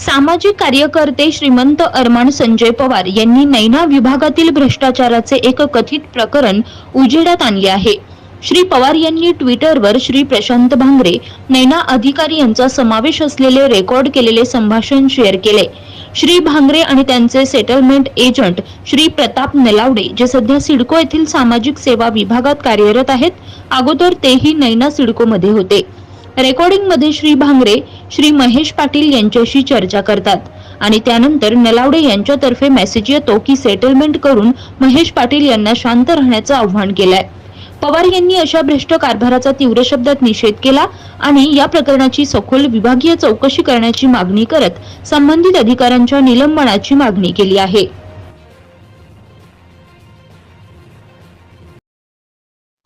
सामाजिक कार्यकर्ते श्रीमंत अरमान संजय पवार यांनी नैना विभागातील भ्रष्टाचाराचे एक कथित प्रकरण उजेडात आणले आहे. श्री पवार यांनी ट्विटरवर श्री प्रशांत भांगरे नैना अधिकारी यांचा समावेश असलेले रेकॉर्ड केलेले संभाषण शेअर केले. श्री भांगरे आणि त्यांचे सेटलमेंट एजंट श्री प्रताप नलावडे जे सध्या सिडको येथील सामाजिक सेवा विभागात कार्यरत आहेत अगोदर तेही नैना सिडकोमध्ये होते. रेकॉर्डिंगमध्ये श्री भांगरे श्री महेश पाटील यांच्याशी चर्चा करतात. आणि त्यानंतर नलावडे यांच्यातर्फे मेसेज येतो की सेटलमेंट करून महेश पाटील यांना शांत राहण्याचं आव्हान केलंय. पवार यांनी अशा भ्रष्ट कारभाराचा तीव्र शब्दात निषेध केला आणि या प्रकरणाची सखोल विभागीय चौकशी करण्याची मागणी करत संबंधित अधिकाऱ्यांच्या निलंबनाची मागणी केली आहे.